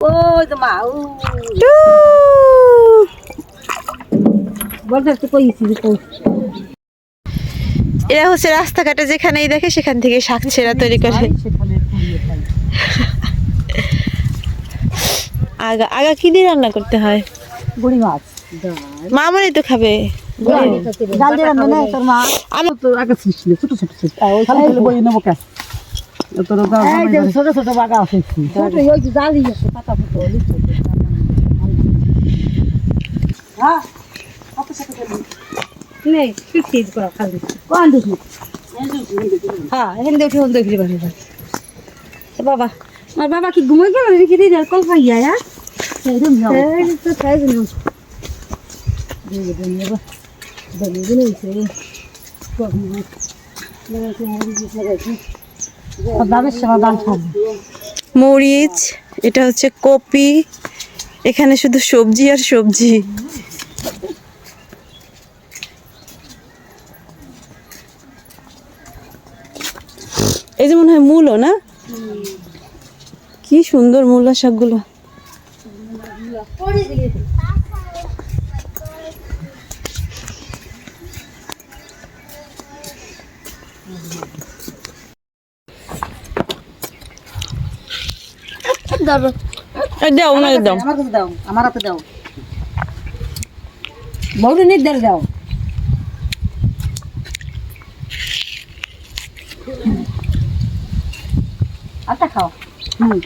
মা বলতে তো কই এরা হচ্ছে রাস্তাঘাটে যেখানেই দেখে সেখান থেকে শাক ছেঁড়া তৈরি করে। আগা আগা কি দিয়ে রান্না করতে হয়? গুড়ি মাছ। মামনি তো খাবে। জাল দিয়ে রান্না তোর মা? আমার তো আগে ছিল ছোট ছোট খালি বই নেব কে তোর এই যে ছোট ছোট বাগা আছে ওই জাল আছে পাতা ফুটো হ্যাঁ কত সাথে নেই ফিফটি করা খালি। কোন দেখি হ্যাঁ এখানে দেখি ওখানে দেখি বাড়ি বাবা আমার বাবা কি ঘুমাই গেল রেখে দিয়ে যার কল পাইয়া হ্যাঁ? একদম এই তো খাই দেন বাবা মরিচ এটা হচ্ছে কপি এখানে শুধু সবজি আর সবজি। এই যে মনে হয় মূলো না? কি সুন্দর মূলা শাকগুলো। দাও। ওনাকে দাও আমার কাছে দাও। আমার হাতে দাও। বউরে নির্দেশ দাও। আচ্ছা খাও। হুম।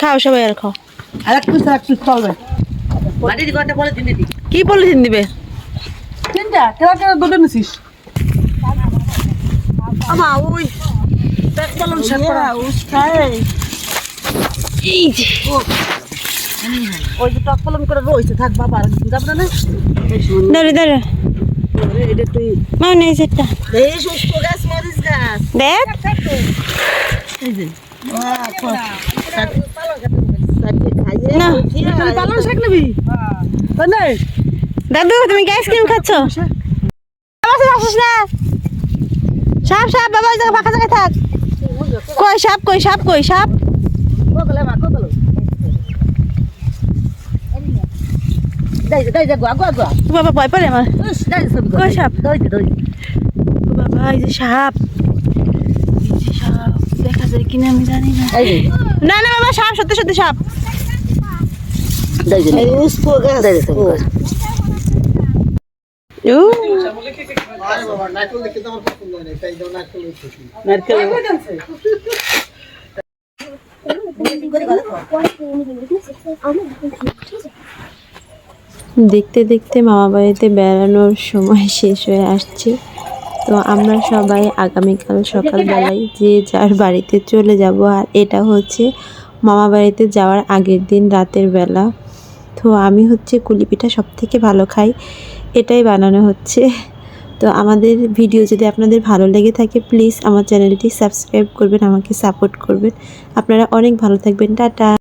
খাও সবাই আর খাও। আর এক পিস চলবে। কি পলিথিন দিবে? তিনটা কেউ কেউ দুটো নিছিস? আমা ওই পেট বলন শাক করা এই যে। ওই যে টক কলম করে রইছে থাক বাবা আর যাব না না? দাঁড়ে দাঁড়ে হ্যাঁ দাদু তুমি কি আইসক্রিম খাচ্ছ? আসিস না। সাপ সাপ বাবা ফাঁকা জায়গায় থাক। কই সাপ কই সাপ কই সাপ? বাবা ভয় পড়ে আমার। উস দাই সব কই সাপ? দাই দাই বাবা এই যে সাপ। যে সাপ দেখা যায় কিনা আমি জানি না। না না বাবা সাপ সত্যি সত্যি সাপ। দাই দেখতে দেখতে মামা বাড়িতে বেড়ানোর সময় শেষ হয়ে আসছে। তো আমরা সবাই আগামীকাল সকালবেলায় যে যার বাড়িতে চলে যাব, আর এটা হচ্ছে মামা বাড়িতে যাওয়ার আগের দিন রাতের বেলা। তো আমি হচ্ছে কুলিপিঠা সব থেকে ভালো খাই, এটাই বানানো হচ্ছে। তো আমাদের ভিডিও যদি আপনাদের ভালো লেগে থাকে প্লিজ আমার চ্যানেলটি সাবস্ক্রাইব করবেন, আমাকে সাপোর্ট করবেন। আপনারা অনেক ভালো থাকবেন, টাটা।